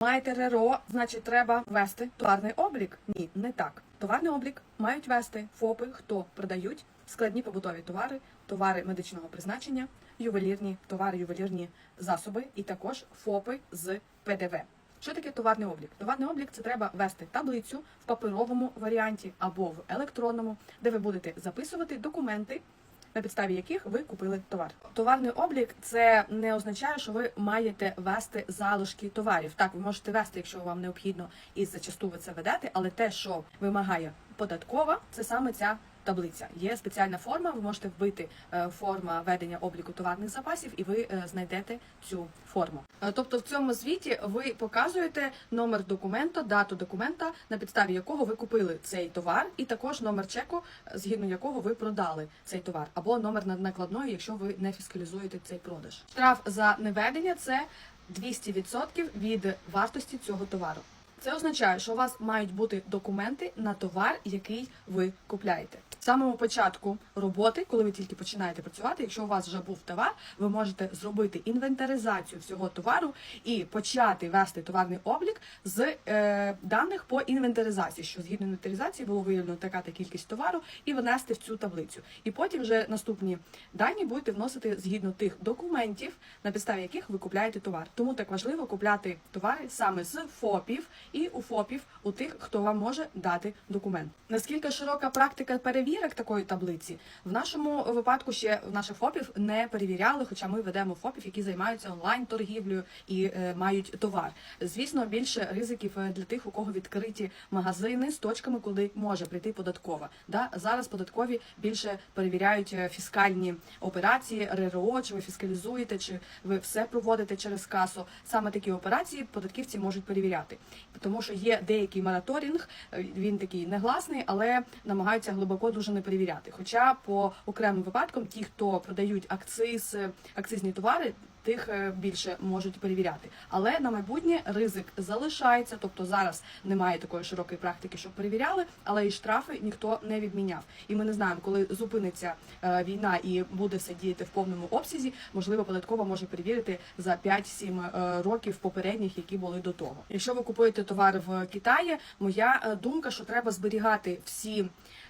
Маєте РРО, значить, треба вести товарний облік? Ні, не так. Товарний облік мають вести ФОПи, хто продають складні побутові товари, товари медичного призначення, ювелірні товари, ювелірні засоби і також ФОПи з ПДВ. Що таке товарний облік? Товарний облік це треба вести таблицю в паперовому варіанті або в електронному, де ви будете записувати документи, на підставі яких ви купили товар. Товарний облік це не означає, що ви маєте вести залишки товарів. Так, ви можете вести, якщо вам необхідно, і зачасту ви це ведете, але те, що вимагає податкова, це саме ця. Таблиця є спеціальна форма. Ви можете вбити е, форма ведення обліку товарних запасів, і ви е, знайдете цю форму. Е, Тобто, в цьому звіті ви показуєте номер документа, дату документа, на підставі якого ви купили цей товар, і також номер чеку, згідно якого ви продали цей товар, або номер над- накладної, якщо ви не фіскалізуєте цей продаж. Штраф за неведення це 200% від вартості цього товару. Це означає, що у вас мають бути документи на товар, який ви купляєте. В самому початку роботи, коли ви тільки починаєте працювати, якщо у вас вже був товар, ви можете зробити інвентаризацію всього товару і почати вести товарний облік з е, даних по інвентаризації, що згідно інвентаризації було виявлено така та кількість товару, і внести в цю таблицю. І потім вже наступні дані будете вносити згідно тих документів, на підставі яких ви купляєте товар. Тому так важливо купляти товари саме з ФОПів і у ФОПів у тих, хто вам може дати документ. Наскільки широка практика перевірок такої таблиці? В нашому випадку ще в наших ФОПів не перевіряли, хоча ми ведемо ФОПів, які займаються онлайн торгівлею і е, мають товар. Звісно, більше ризиків е, для тих, у кого відкриті магазини з точками, куди може прийти податкова. Да? Зараз податкові більше перевіряють е, фіскальні операції, РРО, чи ви фіскалізуєте, чи ви все проводите через касу. Саме такі операції податківці можуть перевіряти, тому що є деякий мораторинг, е, він такий негласний, але намагаються глибоко дуже не перевіряти. Хоча по окремим випадкам ті, хто продають акциз, акцизні товари. Тих е, більше можуть перевіряти, але на майбутнє ризик залишається. Тобто зараз немає такої широкої практики, щоб перевіряли, але і штрафи ніхто не відміняв. І ми не знаємо, коли зупиниться е, війна і буде все діяти в повному обсязі. Можливо, податкова може перевірити за 5-7 е, років попередніх, які були до того. Якщо ви купуєте товар в Китаї, моя думка, що треба зберігати всі.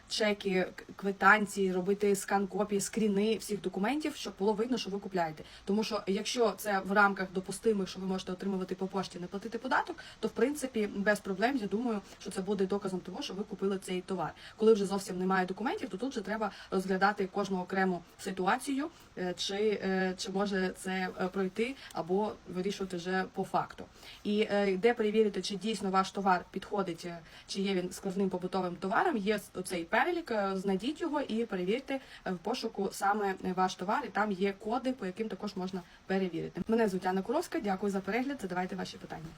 Чеки, квитанції, робити скан копії, скріни всіх документів, щоб було видно, що ви купляєте. Тому що якщо це в рамках допустимих, що ви можете отримувати по пошті, не платити податок, то в принципі без проблем я думаю, що це буде доказом того, що ви купили цей товар. Коли вже зовсім немає документів, то тут вже треба розглядати кожну окрему ситуацію, е, чи, е, чи може це е, пройти, або вирішувати вже по факту. І де перевірити, чи дійсно ваш товар підходить, чи є він складним побутовим товаром, є цей перелік, е, знайдіть його і перевірте е, в пошуку саме ваш товар. І там є коди, по яким також можна перевірити. Мене звуть Анна Куровська. Дякую за перегляд. Задавайте ваші питання.